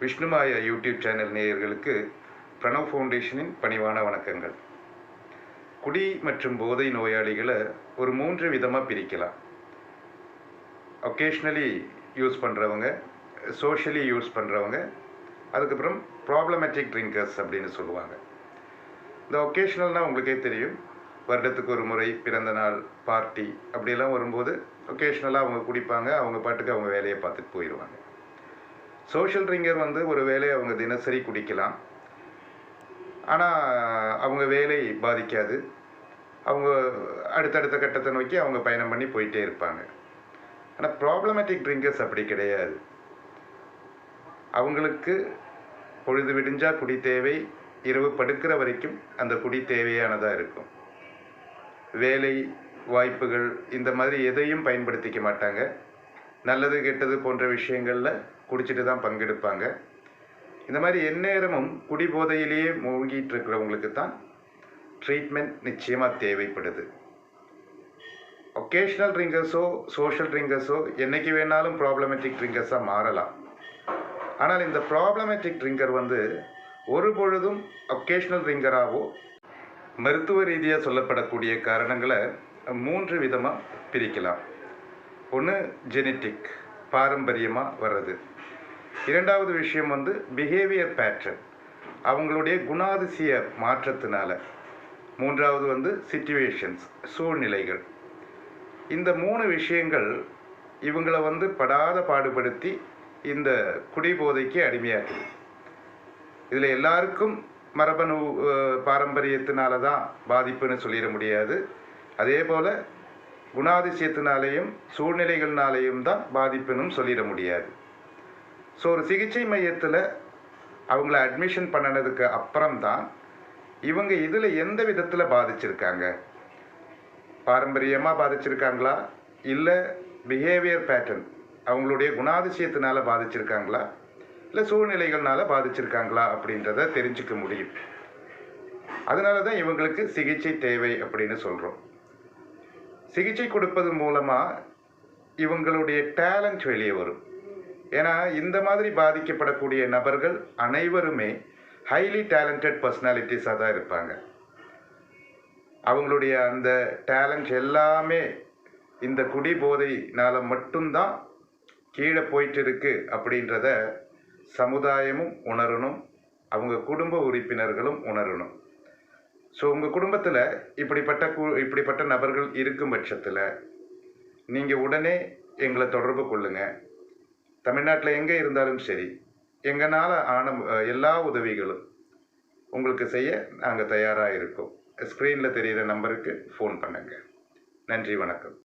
Vishnumaya YouTube channel நேயர்களுக்கு பிரணவ் ஃபவுண்டேஷனின் பணிவான வணக்கங்கள். குடி மற்றும் போதை நோயாளிகளை ஒரு மூன்று விதமாக பிரிக்கலாம். ஒகேஷ்னலி யூஸ் பண்ணுறவங்க சோஷியலி யூஸ் பண்ணுறவங்க அதுக்கப்புறம் ப்ராப்ளமேட்டிக் ட்ரிங்கர்ஸ் அப்படின்னு சொல்லுவாங்க. இந்த ஒகேஷ்னல்னால் உங்களுக்கே தெரியும். வருடத்துக்கு ஒரு முறை பிறந்த நாள் பார்ட்டி அப்படியெல்லாம் வரும்போது ஒகேஷ்னலாக அவங்க குடிப்பாங்க அவங்க பாட்டுக்கு அவங்க வேலையை பார்த்துட்டு போயிடுவாங்க சோஷியல் ட்ரிங்கர் வந்து ஒரு வேலையை அவங்க தினசரி குடிக்கலாம். ஆனால் அவங்க வேலை பாதிக்காது. அவங்க அடுத்தடுத்த கட்டத்தை நோக்கி அவங்க பயணம் பண்ணி போயிட்டே இருப்பாங்க. ஆனால் ப்ராப்ளமேட்டிக் ட்ரிங்கர்ஸ் அப்படி கிடையாது. அவங்களுக்கு பொழுது விடிஞ்சால் குடி தேவை இரவு படுக்கிற வரைக்கும் அந்த குடி தேவையானதாக இருக்கும். வேலை வாய்ப்புகள் இந்த மாதிரி எதையும் பயன்படுத்திக்க மாட்டாங்க. நல்லது கெட்டது போன்ற விஷயங்களில் குடிச்சிட்டு தான் பங்கெடுப்பாங்க. இந்த மாதிரி எந்நேரமும் குடிபோதையிலேயே மூழ்கிட்டு இருக்கிறவங்களுக்கு தான் ட்ரீட்மெண்ட் நிச்சயமாக தேவைப்படுது. ஒகேஷ்னல் ட்ரிங்கர்ஸோ சோஷியல் ட்ரிங்கர்ஸோ என்றைக்கு வேணாலும் ப்ராப்ளமேட்டிக் ட்ரிங்கர்ஸாக மாறலாம். ஆனால் இந்த ப்ராப்ளமேட்டிக் ட்ரிங்கர் வந்து ஒரு பொழுதும் ஒகேஷ்னல் ட்ரிங்கராகவோ மருத்துவ ரீதியாக சொல்லப்படக்கூடிய காரணங்களை மூன்று விதமாக பிரிக்கலாம். ஒன்று ஜெனட்டிக் பாரம்பரியமாக வர்றது. இரண்டாவது விஷயம் வந்து பிஹேவியர் பேட்டர்ன் அவங்களுடைய குணாதிசய மாற்றத்தினால. மூன்றாவது வந்து சிச்சுவேஷன்ஸ் சூழ்நிலைகள். இந்த மூணு விஷயங்கள் இவங்களை வந்து படாத பாடுபடுத்தி இந்த குடிபோதைக்கு அடிமையாக்குது. இதில் எல்லாருக்கும் மரபணு பாரம்பரியத்தினால தான் பாதிப்புன்னு சொல்லிட முடியாது. அதே போல் குணாதிசயத்தினாலேயும் சூழ்நிலைகள்னாலேயும் தான் பாதிப்புன்னு சொல்லிட முடியாது. ஸோ ஒரு சிகிச்சை மையத்தில் அவங்கள அட்மிஷன் பண்ணினதுக்கு அப்புறம்தான் இவங்க இதில் எந்த விதத்தில் பாதிச்சிருக்காங்க? பாரம்பரியமாக பாதிச்சிருக்காங்களா? இல்லை பிஹேவியர் பேட்டர்ன் அவங்களுடைய குணாதிசயத்தினால பாதிச்சிருக்காங்களா? இல்லை சூழ்நிலைகள்னால பாதிச்சிருக்காங்களா? அப்படின்றத தெரிஞ்சுக்க முடியும். அதனால தான் இவங்களுக்கு சிகிச்சை தேவை அப்படின்னு சொல்கிறோம் சிகிச்சை கொடுப்பது மூலமாக இவங்களுடைய டேலண்ட் வெளியே வரும். ஏன்னா இந்த மாதிரி பாதிக்கப்படக்கூடிய நபர்கள் அனைவருமே ஹைலி டேலண்டட் பர்சனாலிட்டிஸாக தான் இருப்பாங்க. அவங்களுடைய அந்த டேலண்ட் எல்லாமே இந்த குடி போதையினால் மட்டும்தான் கீழே போயிட்டு இருக்கு அப்படின்றத சமுதாயமும் உணரணும். அவங்க குடும்ப உறுப்பினர்களும் உணரணும். ஸோ உங்கள் குடும்பத்தில் இப்படிப்பட்ட கு இப்படிப்பட்ட நபர்கள் இருக்கும் பட்சத்தில் நீங்கள் உடனே எங்களை தொடர்பு கொள்ளுங்கள் தமிழ்நாட்டில் எங்கே இருந்தாலும் சரி எங்களால் ஆன எல்லா உதவிகளும் உங்களுக்கு செய்ய நாங்கள் தயாராக இருக்கோம். ஸ்க்ரீனில் தெரிகிற நம்பருக்கு ஃபோன் பண்ணுங்கள் நன்றி வணக்கம்.